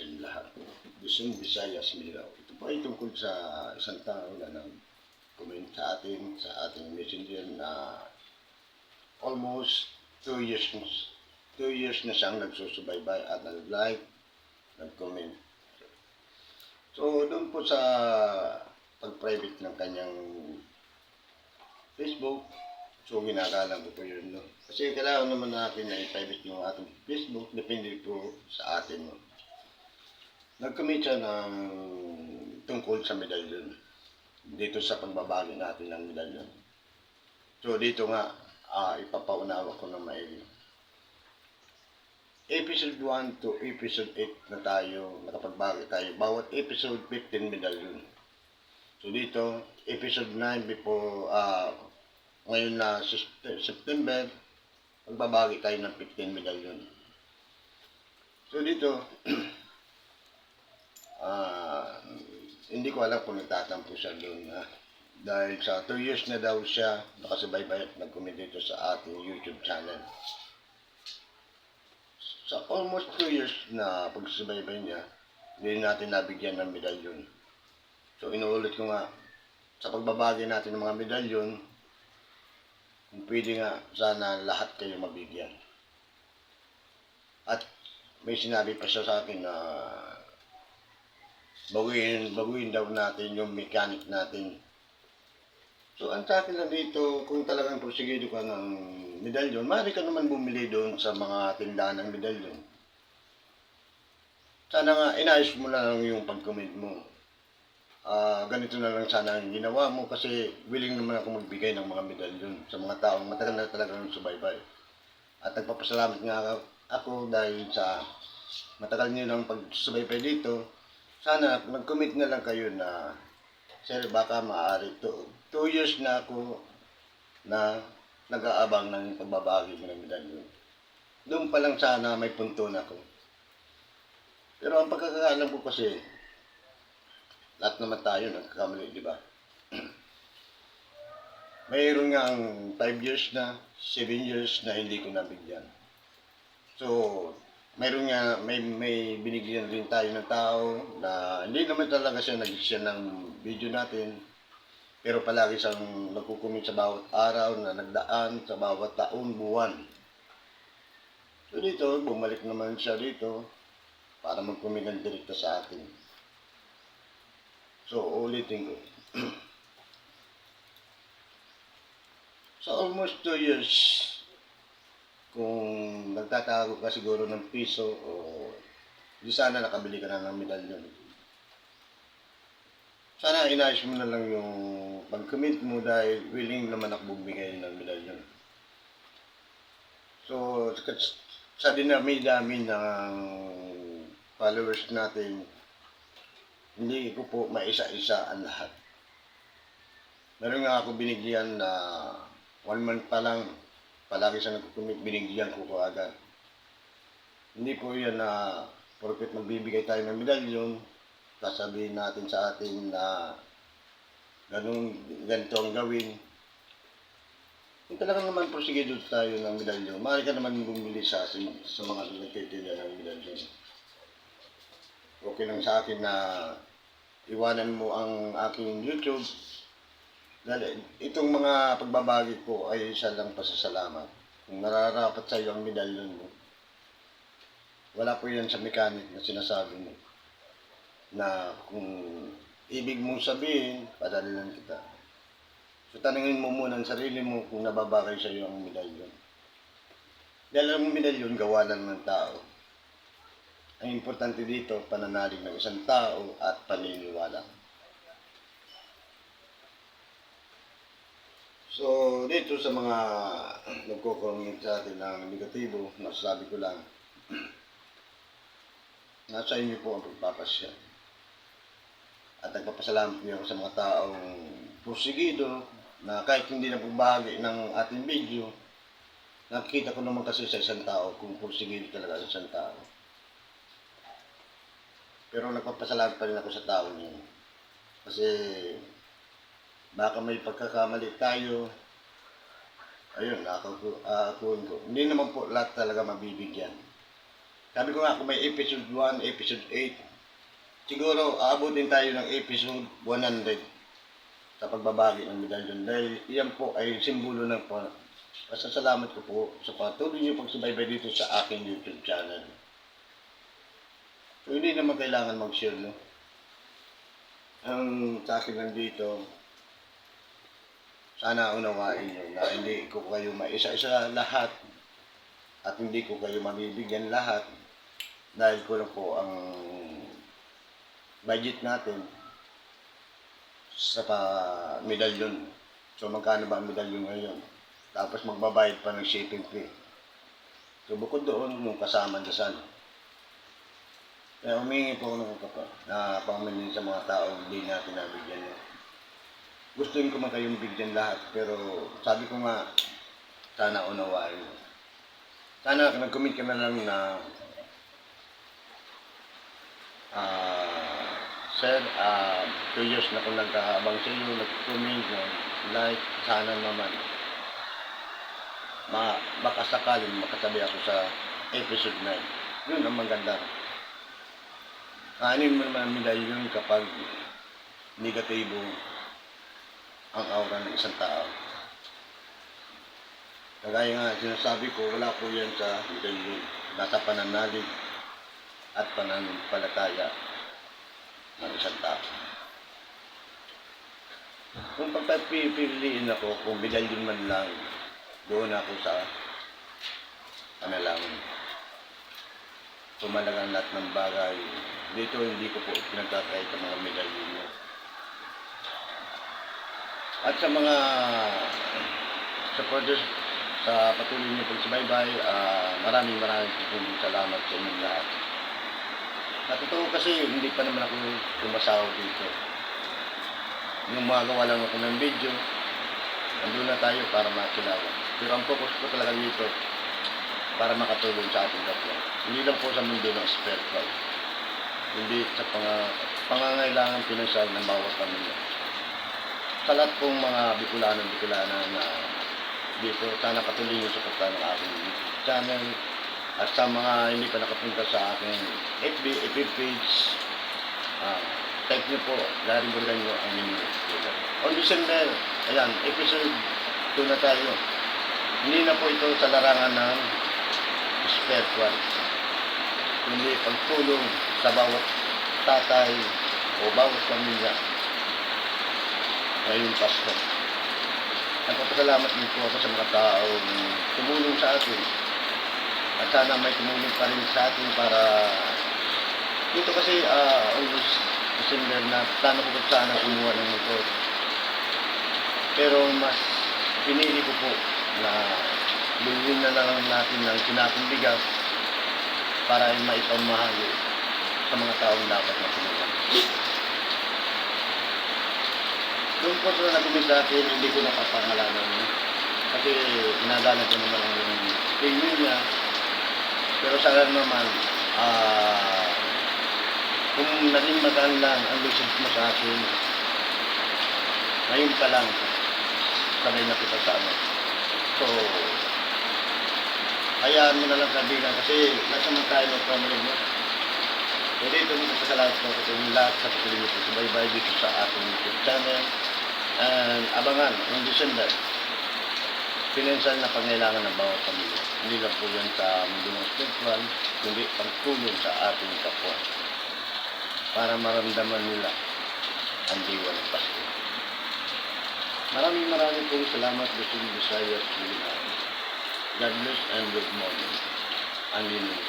inyo lahat. Luzon, Visayas, Mindanao. Ito po ay sa isang tao na nag-comment sa atin, sa ating messenger na almost two years na, two years na siyang nagsusubaybay at nag-like, nag-comment. So, doon po sa pag-private ng kanyang Facebook, so ginagalang ko po yun. No? Kasi kailangan naman natin na i-private yung ating Facebook, depende po sa atin. No? Nag-commit siya ng tungkol sa medalyon. Dito sa pagbabagi natin ng medalyon. So dito nga, ah, ipapaunawa ko na maigi. Episode 1 to episode 8 na tayo, nakapagbagi tayo. Bawat episode 15 medalyon. So dito, episode 9 before, ah, ngayon na Sep- September, magbabagi tayo ng 15 medalyon. So dito, ah, hindi ko alam kung nagtatampo siya doon na dahil sa 2 years na daw siya nakasubaybay at nag-comment dito sa ating YouTube channel. Sa almost 2 years na pagsubaybay niya, hindi natin nabigyan ng medalyon. So inuulit ko nga, sa pagbabagi natin ng mga medalyon, kung pwede nga, sana lahat kayo mabigyan. At may sinabi pa siya sa akin na baguhin, baguhin daw natin yung mechanic natin. So, ang sa akin lang dito, kung talagang prosigido ka ng medalyon, maaari ka naman bumili doon sa mga tindahan ng medalyon. Sana nga, inayos mo lang yung pag-comment mo. Ah, ganito na lang sana ang ginawa mo kasi willing naman ako magbigay ng mga medalyon sa mga taong matagal na talaga ng subaybay. At nagpapasalamat nga ako dahil sa matagal niyo ng pagsubaybay dito. Sana nag-commit na lang kayo na Sir, baka maaari to. Two years na ako na nag-aabang ng pagbabagi ng medalyon. Doon pa lang sana may punto na ako. Pero ang pagkakaalam ko kasi, lahat naman tayo nagkakamali, di ba? Mayroon nga ang 5 years na, 7 years na hindi ko nabigyan. So, mayroon nga, may, may binigyan rin tayo ng tao na hindi naman talaga siya nag-share ng video natin. Pero palagi siyang nagkukumit sa bawat araw na nagdaan, sa bawat taon, buwan. So dito, bumalik naman siya dito para mag-comment ng direkta sa atin. So, ulitin ko. sa almost 2 years, kung nagtatago ka siguro ng piso o di sana nakabili ka na ng medalyon. Sana inayos mo na lang yung pag-commit mo dahil willing naman ako bumigay ng medalyon. So, sa- dinami-dami ng followers natin, hindi ko po maisa-isa ang lahat. Meron nga ako binigyan na one month pa lang, palagi siya nagkukumit, binigyan ko ko agad. Hindi po yan na porket magbibigay tayo ng medalyon, sasabihin natin sa atin na ganun, ganito ang gawin. Kung talagang naman prosegido tayo ng medalyon, maaari ka naman bumili sa, sa mga nagtitinda ng medalyon. Okay lang sa akin na iwanan mo ang aking YouTube dahil itong mga pagbabagi ko ay isa lang pasasalamat. Kung nararapat sa iyo ang medalyon mo, wala po yan sa mechanic na sinasabi mo. Na kung ibig mong sabihin, padalilan kita. So tanungin mo muna ang sarili mo kung nababagay sa iyo ang medalyon. Dahil ang medalyon gawa lang ng tao. Ang importante dito, pananalig ng isang tao at paniniwala. So, dito sa mga nagko-comment sa atin ng negatibo, masasabi ko lang, nasa inyo po ang pagpapasya. At nagpapasalamat niyo ako sa mga taong porsigido na kahit hindi na pagbahagi ng ating video, nakikita ko naman kasi sa isang tao kung porsigido talaga sa isang tao. Pero nagpapasalamat pa rin ako sa tao niyo. Kasi baka may pagkakamali tayo. Ayun, ako ko. Hindi naman po lahat talaga mabibigyan. Sabi ko nga, kung may episode 1, episode 8, siguro aabutin tayo ng episode 100 sa pagbabagi ng medalyon. Dahil iyan po ay simbolo ng pa pasasalamat ko po sa patuloy niyo pagsubaybay dito sa aking YouTube channel. So, hindi naman kailangan mag-share, no? Ang sa akin lang dito, sana unawain nyo na hindi ko kayo maisa-isa lahat at hindi ko kayo mabibigyan lahat dahil ko lang po ang budget natin sa pa medalyon. So magkano ba ang medalyon ngayon? Tapos magbabayad pa ng shipping fee. So bukod doon, yung kasama dasan. Kaya humingi po ng kapag na pangminin sa mga taong hindi natin nabigyan. No? Gustuin ko man kayong bigyan lahat, pero sabi ko nga, sana unawain mo. Sana nag-comment ka na lang na ah Sir, ah two years na kung nagkahabang sa iyo, nag-comment, like, sana naman ma baka sakaling makasabi ako sa episode 9. Yun ang maganda. Kanin mo naman ang medalyon kapag negatibo ang aura ng isang tao. Kagaya nga sinasabi ko, wala po yan sa medalyon. Nasa pananalig at pananampalataya ng isang tao. Kung pagpapipiliin ako, kung medalyon man lang, doon ako sa panalangin. Tumalagang lahat ng bagay. Dito hindi ko po pinagkakait ang mga medalyon niya. At sa mga supporters sa patuloy niyo pagsubaybay, ah maraming maraming po salamat sa inyong lahat. Sa totoo kasi, hindi pa naman ako tumasaw dito. Yung magawa lang ako ng video, nandun na tayo para makilala. Pero ang focus ko talaga dito, para makatulong sa ating kapwa. Hindi lang po sa mundo ng spiritual. Hindi sa pang pangangailangan pinansyal ng bawat pamilya. Sa lahat pong mga Bicolano, Bicolana na dito, sana patuloy niyo sa ng aking channel. At sa mga hindi pa nakapunta sa aking FB, FB page, ah, type niyo po, Larry Burganyo ang inyong Twitter. On December, ayan, episode 2 na tayo. Hindi na po ito sa larangan ng spiritual. Kundi pagtulong sa bawat tatay o bawat pamilya ngayong Pasko. Nagpapasalamat din po ako sa mga taong tumulong sa atin. At sana may tumulong pa rin sa atin para dito kasi uh, August, December na plano ko po sana kumuha ng motor. Pero mas pinili ko po na bilhin na lang natin ng sinapong bigas para ay maipamahagi sa mga taong dapat na. Yung po nabili sa akin, hindi ko napapangalanan. Kasi ginagana ko naman ang payment niya. Pero sana naman, ah, kung naging magaan lang ang message mo sa akin, ngayon pa lang, sabay na kita sa ano. So, hayaan mo na lang sabihin kasi nasa man tayo ng family mo. So dito nito sa salamat ko inyong lahat sa patuloy nito sa bye dito sa ating YouTube channel. And abangan, noong December, financial na pangailangan ng bawat pamilya. Hindi lang po yan sa mundo ng spiritual, kundi pagtulong sa ating kapwa para maramdaman nila ang diwa ng Pasko. Maraming maraming pong salamat Luzon, Visayas, Pilipinas. God bless and good morning. Ang linis